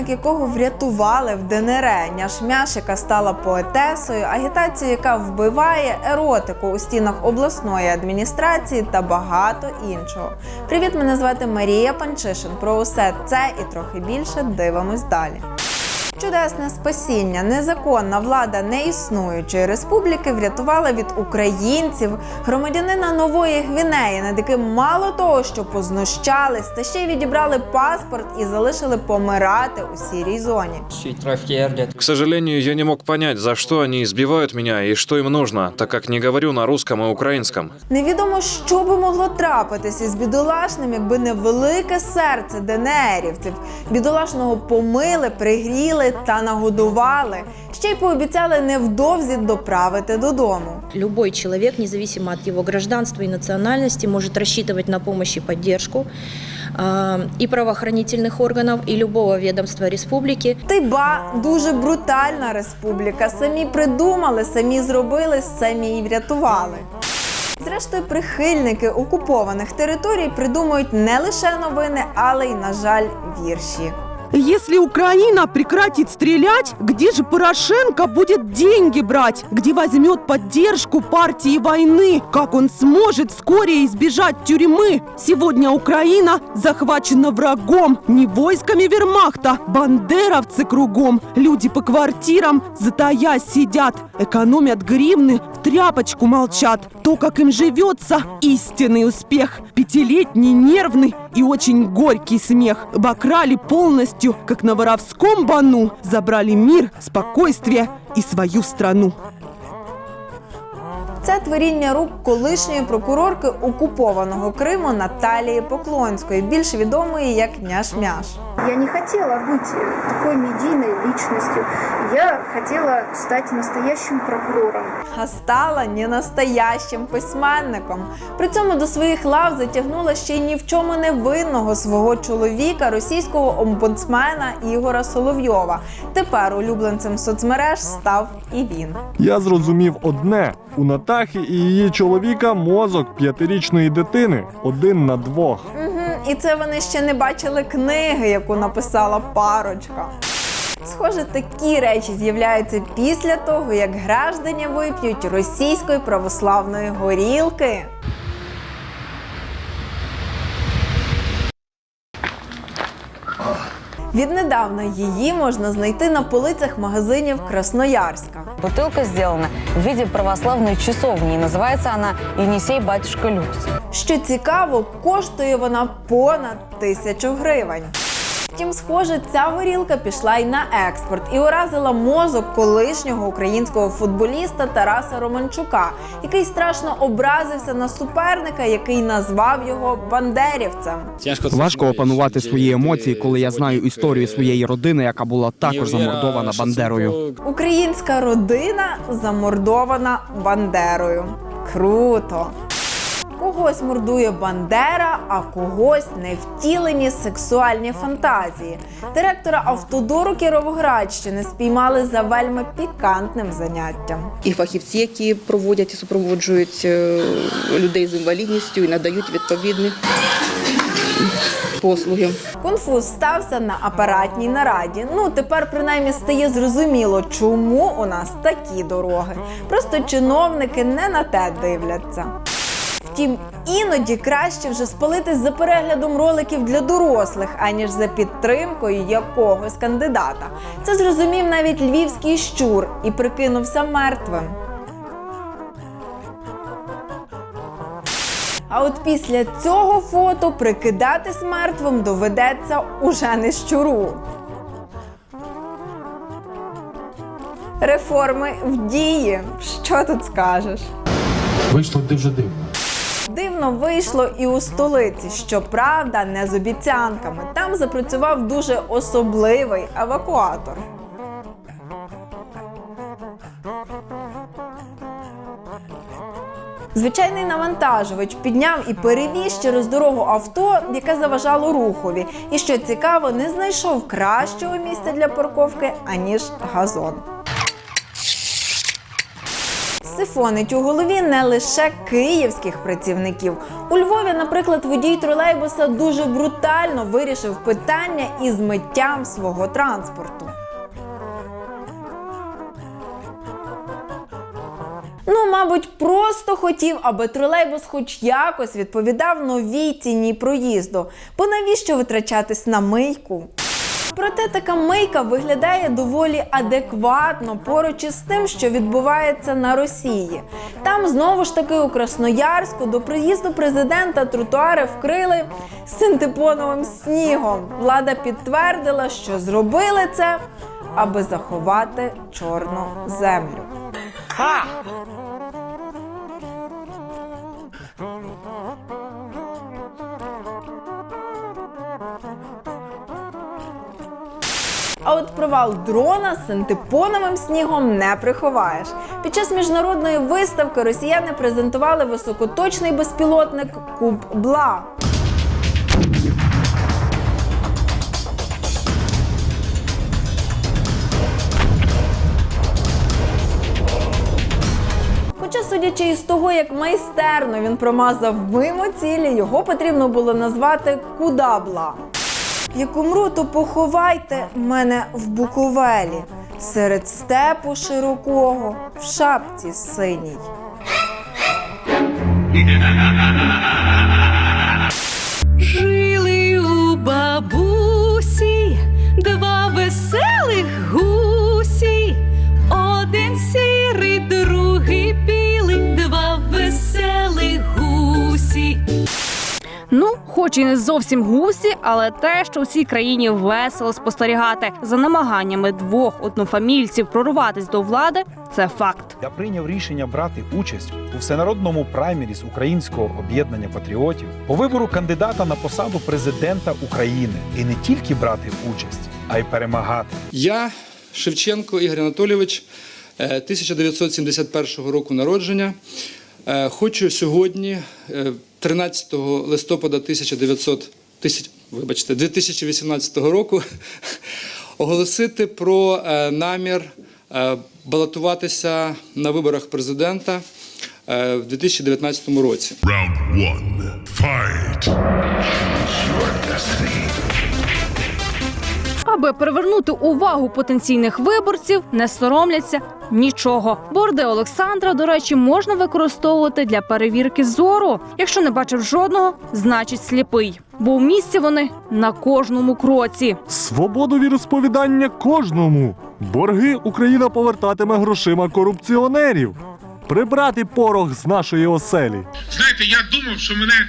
рятувальник якого врятували в ДНР, няшмяш, яка стала поетесою, агітацію, яка вбиває еротику у стінах обласної адміністрації та багато іншого. Привіт, мене звати Марія Панчишин. Про усе це і трохи більше дивимось далі. Чудесне спасіння, незаконна влада неіснуючої республіки врятувала від українців громадянина нової Гвінеї, над яким мало того, що познущались, та ще й відібрали паспорт і залишили помирати у сірій зоні. К сожалению, я не мог понять, за что они избивают меня и что им нужно, так как не говорю на русском и украинском. Невідомо, що би могло трапитися з бідолашним, якби не велике серце ДНРівців. Бідолашного помили, пригріли та нагодували. Ще й пообіцяли невдовзі доправити додому. Любой человек, независимо от его гражданства и национальности, может рассчитывать на помощь и поддержку э, и правоохранительных органов, и любого ведомства республики. Ти ба дуже брутальна республіка. Самі придумали, самі зробили, самі й врятували. Зрештою, прихильники окупованих територій придумують не лише новини, але й, на жаль, вірші. Если Украина прекратит стрелять, где же Порошенко будет деньги брать? Где возьмет поддержку партии войны? Как он сможет вскоре избежать тюрьмы? Сегодня Украина захвачена врагом, не войсками вермахта, бандеровцы кругом. Люди по квартирам затаясь сидят, экономят гривны, в тряпочку молчат. То, как им живется, истинный успех. Пятилетний нервный и очень горький смех. Бакрали полностью, как на воровском бану. Забрали мир, спокойствие и свою страну. Це творіння рук колишньої прокурорки окупованого Криму Наталії Поклонської, більш відомої як Няш-Мяш. Я не хотела быть такой медийной личностью. Я хотела стать настоящим прокурором. а стала ненастоящим письменником. При цьому до своїх лав затягнула ще й ні в чому не винного свого чоловіка, російського омбудсмена Ігора Соловйова. Тепер улюбленцем соцмереж став і він. Я зрозумів одне: у Натахи і її чоловіка мозок п'ятирічної дитини один на двох. І це вони ще не бачили книги, яку написала парочка. Схоже, такі речі з'являються після того, як граждані вип'ють російської православної горілки. Віднедавна її можна знайти на полицях магазинів Красноярська. Бутылка сделана в виде православной часовни, и называется она «Енисей Батюшка Люкс». Що цікаво, коштує вона понад тисячу гривень. Втім, схоже, ця горілка пішла й на експорт і уразила мозок колишнього українського футболіста Тараса Романчука, який страшно образився на суперника, який назвав його бандерівцем. Важко опанувати свої емоції, коли я знаю історію своєї родини, яка була також замордована Бандерою. Українська родина замордована Бандерою. Круто! Когось мордує Бандера, а когось невтілені сексуальні фантазії. Директора автодору Кіровоградщини спіймали за вельми пікантним заняттям. і фахівці, які проводять і супроводжують е, людей з інвалідністю і надають відповідні послуги. Конфуз стався на апаратній нараді. Ну тепер принаймні стає зрозуміло, чому у нас такі дороги. Просто чиновники не на те дивляться. Втім, іноді краще вже спалитись за переглядом роликів для дорослих, аніж за підтримкою якогось кандидата. Це зрозумів навіть львівський щур і прикинувся мертвим. А от після цього фото прикидатись мертвим доведеться уже не щуру. Реформи в дії. Що тут скажеш? Вийшло дуже дивно. Дивно вийшло і у столиці. Щоправда, не з обіцянками. Там запрацював дуже особливий евакуатор. Звичайний навантажувач підняв і перевіз через дорогу авто, яке заважало рухові. І що цікаво, не знайшов кращого місця для парковки, аніж газон. Сифонить у голові не лише київських працівників. У Львові, наприклад, водій тролейбуса дуже брутально вирішив питання із миттям свого транспорту. Ну, мабуть, просто хотів, аби тролейбус хоч якось відповідав новій ціні проїзду. Бо навіщо витрачатись на мийку? Проте така мийка виглядає доволі адекватно поруч із тим, що відбувається на Росії. Там знову ж таки у Красноярську до приїзду президента тротуари вкрили синтепоновим снігом. Влада підтвердила, що зробили це, аби заховати чорну землю. А от провал дрона синтепоновим снігом не приховаєш. Під час міжнародної виставки росіяни презентували високоточний безпілотник Куб Бла. Хоча, судячи із того, як майстерно він промазав мимо цілі, його потрібно було назвати Кудабла. Як умру, то поховайте мене в Буковелі, серед степу широкого, в шапці синій. Жили у бабусі Ну, хоч і не зовсім гусі, але те, що у цій країні весело спостерігати за намаганнями двох однофамільців прорватися до влади, це факт. Я прийняв рішення брати участь у всенародному праймері з українського об'єднання патріотів по вибору кандидата на посаду президента України і не тільки брати участь, а й перемагати. Я Шевченко Ігор Анатолійович, е, 1971 року народження. Е, Хочу сьогодні, е, 13 листопада 1900, тисяч- вибачте, 2018 року, оголосити про е, намір е, балотуватися на виборах президента е, в 2019 році. Аби привернути увагу потенційних виборців, не соромляться нічого. Борди Олександра, до речі, можна використовувати для перевірки зору. Якщо не бачив жодного, значить сліпий. Бо в місті вони на кожному кроці. Свободу віросповідання кожному. Борги Україна повертатиме грошима корупціонерів. Прибрати порох з нашої оселі. Знаєте, я думав, що мене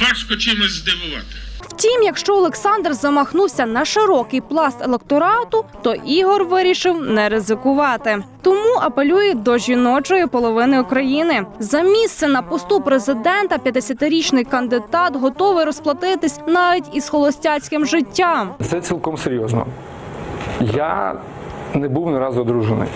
важко чимось здивувати. Втім, якщо Олександр замахнувся на широкий пласт електорату, то Ігор вирішив не ризикувати. Тому апелює до жіночої половини України. За місце на посту президента 50-річний кандидат готовий розплатитись навіть із холостяцьким життям. Це цілком серйозно. Я не був ні разу одружений.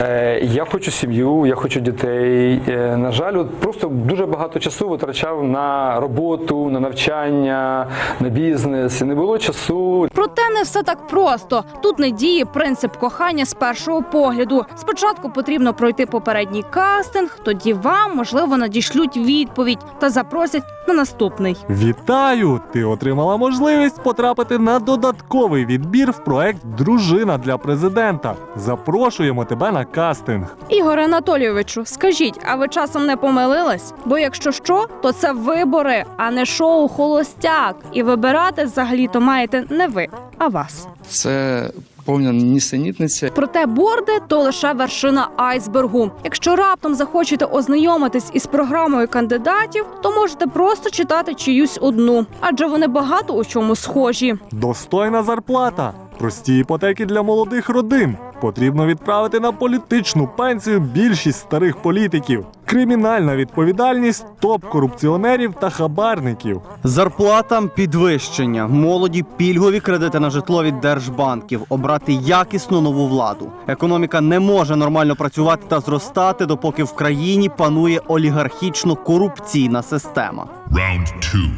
Е, я хочу сім'ю, я хочу дітей. Е, на жаль, от просто дуже багато часу витрачав на роботу, на навчання, на бізнес. І не було часу. Проте не все так просто. Тут не діє принцип кохання з першого погляду. Спочатку потрібно пройти попередній кастинг, тоді вам можливо надішлють відповідь та запросять на наступний. Вітаю! Ти отримала можливість потрапити на додатковий відбір в проект Дружина для президента. Запрошуємо тебе на кастинг. Ігоре Анатолійовичу, скажіть, а ви часом не помилились? Бо якщо що, то це вибори, а не шоу Холостяк. І вибирати взагалі-то маєте не ви, а вас. Це повна нісенітниця. Проте борди то лише вершина айсбергу. Якщо раптом захочете ознайомитись із програмою кандидатів, то можете просто читати чиюсь одну, адже вони багато у чому схожі. Достойна зарплата. Прості іпотеки для молодих родин. Потрібно відправити на політичну пенсію більшість старих політиків. Кримінальна відповідальність топ-корупціонерів та хабарників. Зарплатам підвищення, молоді пільгові кредити на житло від держбанків, обрати якісну нову владу. Економіка не може нормально працювати та зростати, допоки в країні панує олігархічно-корупційна система. Round two.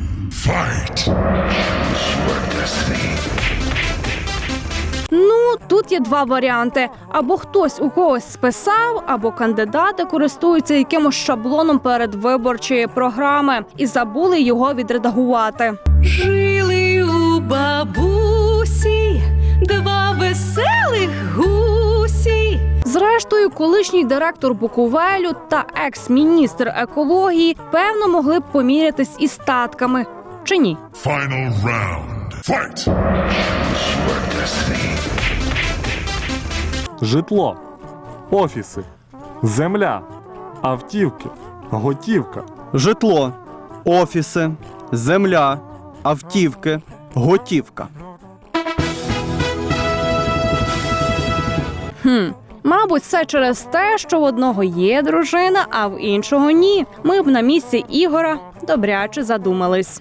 Fight. Ну тут є два варіанти: або хтось у когось списав, або кандидати користуються якимось шаблоном передвиборчої програми і забули його відредагувати. Жили у бабусі два веселих гусі. Зрештою, колишній директор Буковелю та екс-міністр екології певно могли б помірятись із статками. Чи ні? Final round. Fight! Житло, офіси, земля, автівки, готівка. Житло, офіси, земля, автівки, готівка. Хм. Мабуть, це через те, що в одного є дружина, а в іншого ні. Ми б на місці Ігора добряче задумались.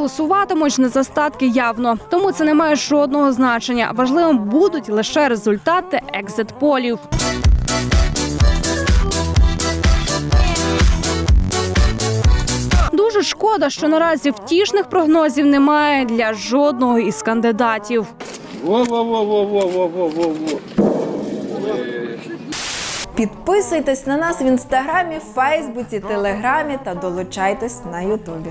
Голосуватимуть не за статки явно, тому це не має жодного значення. Важливим будуть лише результати екзит-полів. Дуже шкода, що наразі втішних прогнозів немає для жодного із кандидатів. Підписуйтесь на нас в інстаграмі, Фейсбуці, Телеграмі та долучайтесь на Ютубі.